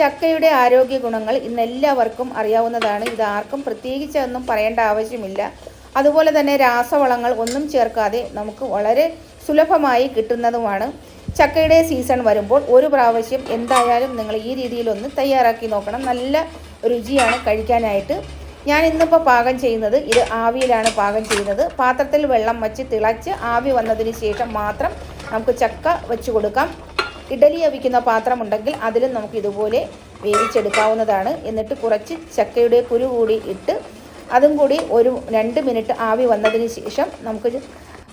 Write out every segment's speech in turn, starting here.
ചക്കയുടെ ആരോഗ്യ ഗുണങ്ങൾ ഇന്ന് എല്ലാവർക്കും അറിയാവുന്നതാണ്. ഇത് ആർക്കും പ്രത്യേകിച്ച് ഒന്നും പറയേണ്ട ആവശ്യമില്ല. അതുപോലെ തന്നെ രാസവളങ്ങൾ ഒന്നും ചേർക്കാതെ നമുക്ക് വളരെ സുലഭമായി കിട്ടുന്നതുമാണ്. ചക്കയുടെ സീസൺ വരുമ്പോൾ ഒരു പ്രാവശ്യം എന്തായാലും നിങ്ങൾ ഈ രീതിയിലൊന്ന് തയ്യാറാക്കി നോക്കണം. നല്ല രുചിയാണ് കഴിക്കാനായിട്ട്. ഞാൻ ഇന്നിപ്പോൾ പാകം ചെയ്യുന്നത് ഇത് ആവിയിലാണ് പാകം ചെയ്യുന്നത്. പാത്രത്തിൽ വെള്ളം വച്ച് തിളച്ച് ആവി വന്നതിന് ശേഷം മാത്രം നമുക്ക് ചക്ക വെച്ച് കൊടുക്കാം. ഇഡലി അവിക്കുന്ന പാത്രമുണ്ടെങ്കിൽ അതിലും നമുക്ക് ഇതുപോലെ വേവിച്ചെടുക്കാവുന്നതാണ്. എന്നിട്ട് കുറച്ച് ചക്കയുടെ കുരു കൂടി ഇട്ട് അതും കൂടി ഒരു രണ്ട് മിനിറ്റ് ആവി വന്നതിന് ശേഷം നമുക്ക്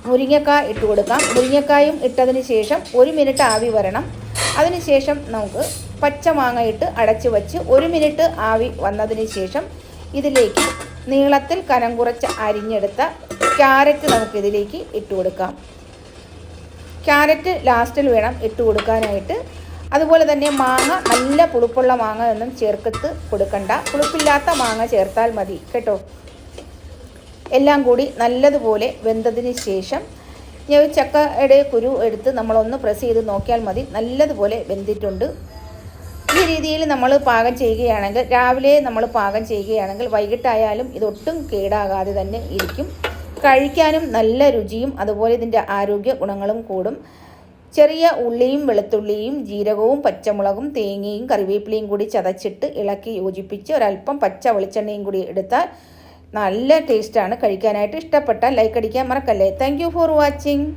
മുരിങ്ങക്കായ ഇട്ട് കൊടുക്കാം. മുരിങ്ങക്കായും ഇട്ടതിന് ശേഷം ഒരു മിനിറ്റ് ആവി വരണം. അതിനുശേഷം നമുക്ക് പച്ചമാങ്ങ ഇട്ട് അടച്ച് വച്ച് ഒരു മിനിറ്റ് ആവി വന്നതിന് ശേഷം ഇതിലേക്ക് നീളത്തിൽ കനം കുറച്ച് അരിഞ്ഞെടുത്ത ക്യാരറ്റ് നമുക്കിതിലേക്ക് ഇട്ട് കൊടുക്കാം. ക്യാരറ്റ് ലാസ്റ്റിൽ വേണം ഇട്ട് കൊടുക്കാനായിട്ട്. അതുപോലെ തന്നെ മാങ്ങ നല്ല പുളിപ്പുള്ള മാങ്ങ ഒന്നും ചേർക്കത്ത് കൊടുക്കണ്ട. പുളിപ്പില്ലാത്ത മാങ്ങ ചേർത്താൽ മതി കേട്ടോ. എല്ലാം കൂടി നല്ലതുപോലെ വെന്തതിന് ശേഷം ഞാൻ ചക്കയുടെ കുരു എടുത്ത് നമ്മളൊന്ന് പ്രസ് ചെയ്ത് നോക്കിയാൽ മതി. നല്ലതുപോലെ വെന്തിട്ടുണ്ട്. ഈ രീതിയിൽ നമ്മൾ പാകം ചെയ്യുകയാണെങ്കിൽ രാവിലെ നമ്മൾ പാകം ചെയ്യുകയാണെങ്കിൽ വൈകിട്ടായാലും ഇതൊട്ടും കേടാകാതെ തന്നെ ഇരിക്കും. കഴിക്കാനും നല്ല രുചിയും അതുപോലെ ഇതിന്റെ ആരോഗ്യ ഗുണങ്ങളും കൂടും. ചെറിയ ഉള്ളിയും വെളുത്തുള്ളിയും ജീരകവും പച്ചമുളകും തേങ്ങയും കറിവേപ്പിലയും കൂടി ചതച്ചിട്ട് ഇളക്കി യോജിപ്പിച്ച് ഒരല്പം പച്ച വെളിച്ചെണ്ണയും കൂടി എടുത്താൽ നല്ല ടേസ്റ്റാണ് കഴിക്കാനായിട്ട് ഇഷ്ടപ്പെട്ടാൽ ലൈക്ക് അടിക്കാൻ മറക്കല്ലേ. Thank for watching